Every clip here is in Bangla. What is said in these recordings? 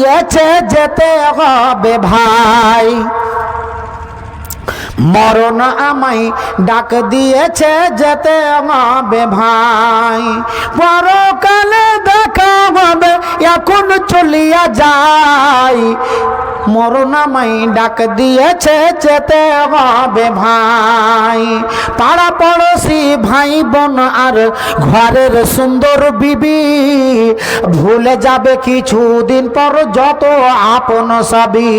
দিয়েছে যেতে হবে ভাই। মরণ আমায় ডাক দিয়েছে যেতে হবে ভাই। পরকালে দেখা হবে, এখন চলিয়া যাই। মরণ আমায় ডাক দিয়েছে যেতে হবে ভাই। পাড়া পড়োশি ভাই বোন আর ঘরের সুন্দর বিবি ভুলে যাবে কিছুদিন পর যত আপন সবই।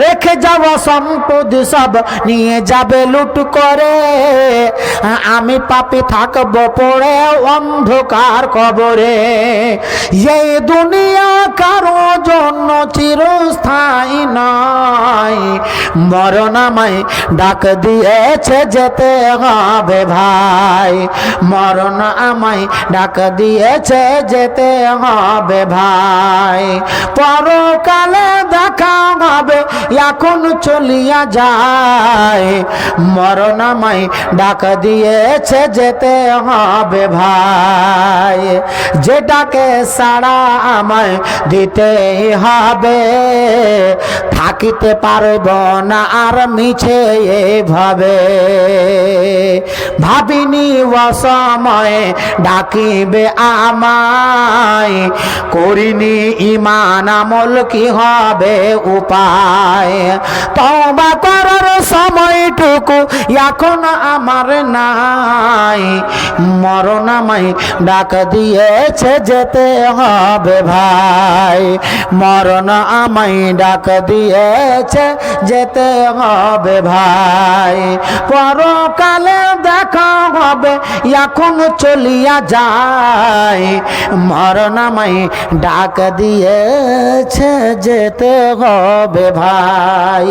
রেখে যাওয়া সম্পদ সব নিয়ে যাবে লুট করে। আমি পাপি থাকব পড়ে অন্ধকার কবরে। এই দুনিয়া কারও জন্য চিরস্থায়ী নয়। মরণ আমায় ডাক দিয়েছে যেতে হবে ভাই। মরণ আমায় ডাক দিয়েছে যেতে হবে ভাই। পরকালে দেখা চলিয়া যায়। মরণমায় ডাক দিয়েছে, যেতে হবে ভাই। যেটাকে সাড়া আমায় দিতে হবে, থাকিতে পারব না আর মিছে এভাবে। ভাবিনি অসময়ে ডাকিবে আমায়, করিনি ইমান আমল, কি হবে উপায়? তবা করার সময়টুকু এখন আমার নাই। মরণ আমায় ডাক দিয়েছে যেতে হবে ভাই। মরণ আমায় ডাক দিয়েছে যেতে হবে ভাই। পরকালে দেখা হবে, এখন চলিয়া যায়। মরণ আমায় ডাক দিয়েছে যেতে হবে ভাই।